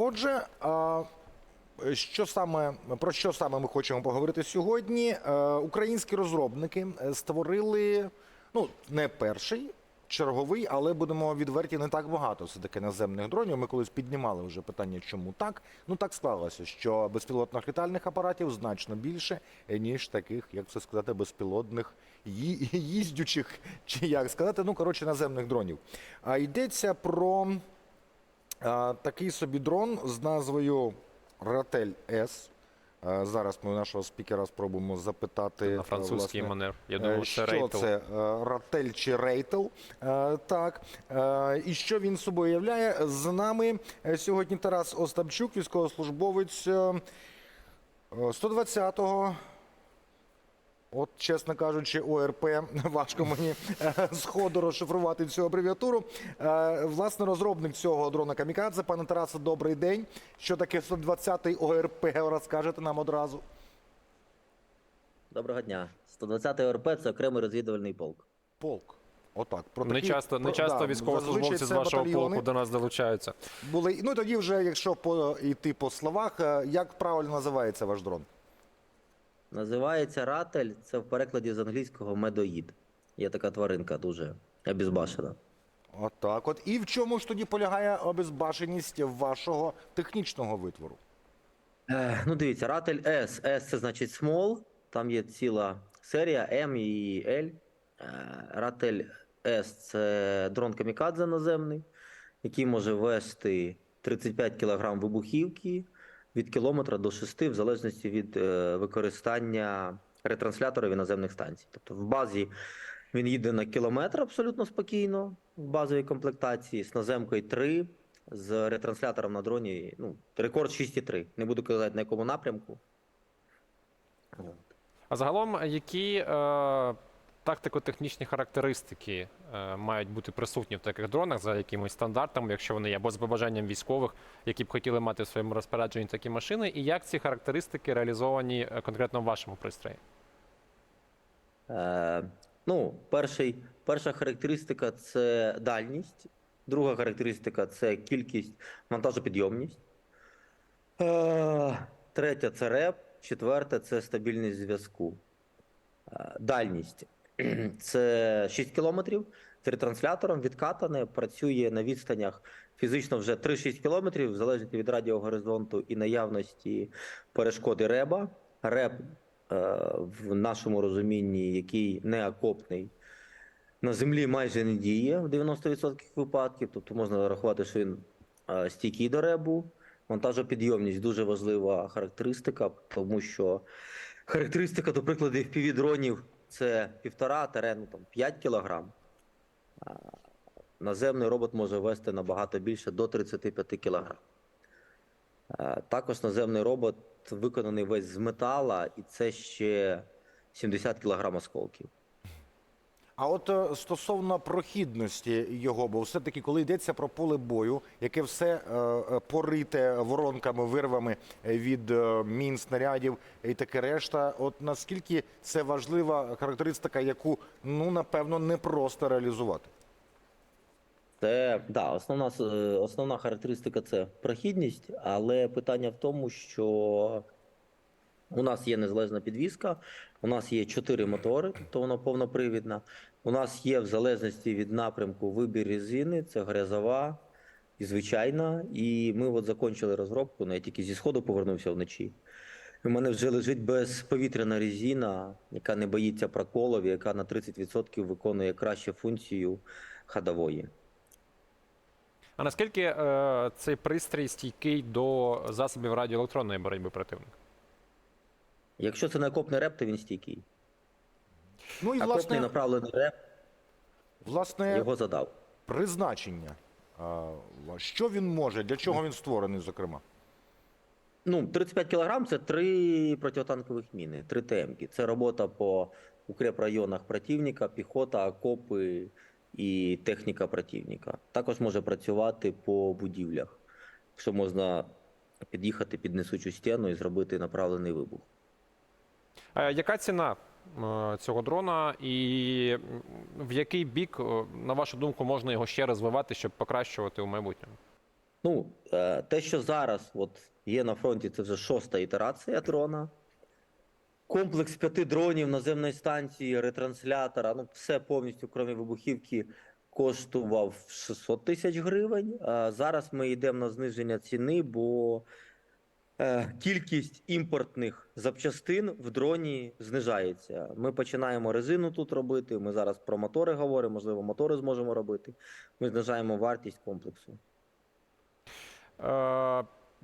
Отже, що саме про що саме ми хочемо поговорити сьогодні? Е, Українські розробники е, створили ну не перший. Черговий, але будемо відверті, не так багато все таки наземних дронів. Ми колись піднімали вже питання, чому так. Ну так склалося, що безпілотних літальних апаратів значно більше, е, ніж таких, як це сказати, безпілотних їздючих, чи як сказати, ну коротше, наземних дронів. А йдеться про такий собі дрон з назвою Ратель С. Зараз ми у нашого спікера спробуємо запитати на французький власне, манер. Я е, думаю, що це це е, Ратель чи Рейтл. Е, Так. Е, І що він собою являє? З нами е, сьогодні Тарас Остапчук, військовослужбовець е, е, 120-го. От, чесно кажучи, ОРП важко мені е, з ходу розшифрувати цю абревіатуру. Е, Власне, розробник цього дрона Камікадзе, пане Тарасе, добрий день. Що таке 120-й ОРП? Розкажете нам одразу. Доброго дня. 120-й ОРП це окремий розвідувальний полк. Полк. Отак. Про Не такі- часто, не про- часто да, військовослужбовці з вашого батальйони полку до нас долучаються. були. Ну тоді вже, якщо по йти по словах, е, як правильно називається ваш дрон? Називається ратель, це в перекладі з англійського медоїд. Є така тваринка дуже обізбашена. Отак. От і в чому ж тоді полягає обезбашеність вашого технічного витвору? Е, ну, дивіться, ратель S. S це значить small. Там є ціла серія M і L. Е, ратель S це дрон камікадзе наземний, який може вести 35 кг вибухівки від кілометра до 6, в залежності від е, використання ретрансляторів і наземних станцій. Тобто в базі він їде на кілометр абсолютно спокійно в базовій комплектації з наземкою 3, з ретранслятором на дроні. Ну, рекорд 6,3. Не буду казати на якому напрямку. А загалом, які е, тактико-технічні характеристики е, мають бути присутні в таких дронах за якимись стандартами, якщо вони є, або з побажанням військових, які б хотіли мати в своєму розпорядженні такі машини, і як ці характеристики реалізовані е, конкретно в вашому пристрої? Е, ну, перший, перша характеристика це дальність. Друга характеристика це кількість вантажопідйомність. Е, третя це реп. Четверта це стабільність зв'язку. Е, дальність це 6 кілометрів. З ретранслятором відкатане, працює на відстанях фізично вже 3-6 кілометрів, в залежності від радіогоризонту і наявності перешкоди реба. Реб е, в нашому розумінні, який не окопний, на землі майже не діє в 90% випадків. Тобто можна рахувати, що він е, стійкий до ребу. Вантажопідйомність дуже важлива характеристика, тому що характеристика, до прикладу, FPV-дронів це 1,5 терену, там, 5 кілограм. Наземний робот може вести набагато більше до 35 кг. Е, Також наземний робот виконаний весь з метала, і це ще 70 кг осколків. А от е, стосовно прохідності його, бо все-таки, коли йдеться про поле бою, яке все е, е, порите воронками, вирвами від мін, снарядів і таке решта, от наскільки це важлива характеристика, яку ну напевно не просто реалізувати? Це да, основна, основна характеристика це прохідність, але питання в тому, що у нас є незалежна підвізка, у нас є чотири мотори, тобто вона повнопривідна. У нас є в залежності від напрямку вибір резини, це грязова і звичайна. І ми от закончили розробку, ну, я тільки зі сходу повернувся вночі. У мене вже лежить безповітряна резина, яка не боїться проколів, яка на 30% виконує краще функцію ходової. А наскільки е, цей пристрій стійкий до засобів радіоелектронної боротьби противника? Якщо це не окопний реп, то він стійкий. Ну і Окопний власне, направлений реп власне його задав. призначення. А, Що він може, для чого він створений, зокрема? Ну, 35 кг це три протитанкових міни, три ТМки. Це робота по укрепрайонах противника, піхота, окопи і техніка противника. Також може працювати по будівлях, якщо можна під'їхати під несучу стіну і зробити направлений вибух. Е, яка ціна е, цього дрона, і в який бік, е, на вашу думку, можна його ще розвивати, щоб покращувати у майбутньому? Ну, те, що зараз от є на фронті, це вже шоста ітерація дрона. Комплекс п'яти дронів наземної станції, ретранслятора, ну все повністю, крім вибухівки, коштував 600 тисяч гривень. А зараз ми йдемо на зниження ціни, бо кількість імпортних запчастин в дроні знижається. Ми починаємо резину тут робити. Ми зараз про мотори говоримо, можливо, мотори зможемо робити. Ми знижаємо вартість комплексу.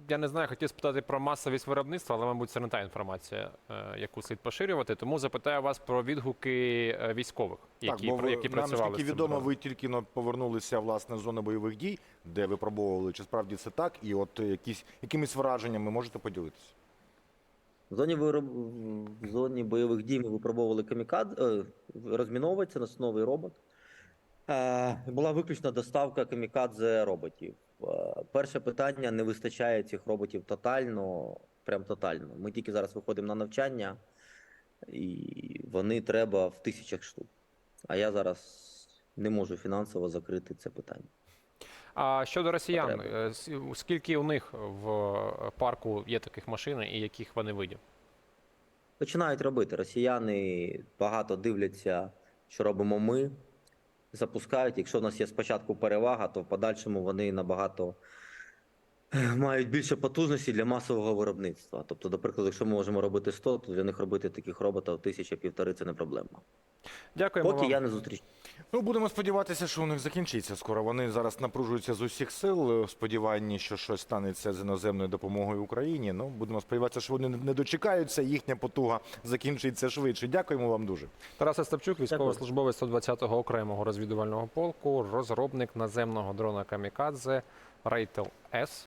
Я не знаю, хотів спитати про масовість виробництва, але, мабуть, це не та інформація, е, яку слід поширювати. Тому запитаю вас про відгуки е, військових, які, так, бо які нам, працювали. наскільки відомо, ви тільки повернулися власне з зони бойових дій, де випробовували, чи справді це так, і от е, якісь якимись враженнями можете поділитися. В зоні, вироб... в зоні бойових дій ми випробовували камікад, розміновувач, це новий робот. Е, була виключна доставка камікадзе роботів. Е, перше питання: не вистачає цих роботів тотально, прям тотально. Ми тільки зараз виходимо на навчання, і вони треба в тисячах штук. А я зараз не можу фінансово закрити це питання. А щодо росіян, Потреби. е, скільки у них в парку є таких машин і яких вони видів? Починають робити. Росіяни багато дивляться, що робимо ми. Запускають. Якщо в нас є спочатку перевага, то в подальшому вони набагато мають більше потужності для масового виробництва. Тобто, до прикладу, якщо ми можемо робити 100, то для них робити таких роботів тисяча півтори це не проблема. Дякуємо Поки вам. я не зустрічаю. Ну, будемо сподіватися, що у них закінчиться скоро. Вони зараз напружуються з усіх сил е, в сподіванні, що щось станеться з іноземною допомогою Україні. Ну, будемо сподіватися, що вони не дочекаються, їхня потуга закінчиться швидше. Дякуємо вам дуже. Тарас Остапчук, військовослужбовець 120-го окремого розвідувального полку, розробник наземного дрона Камікадзе Рейтел С.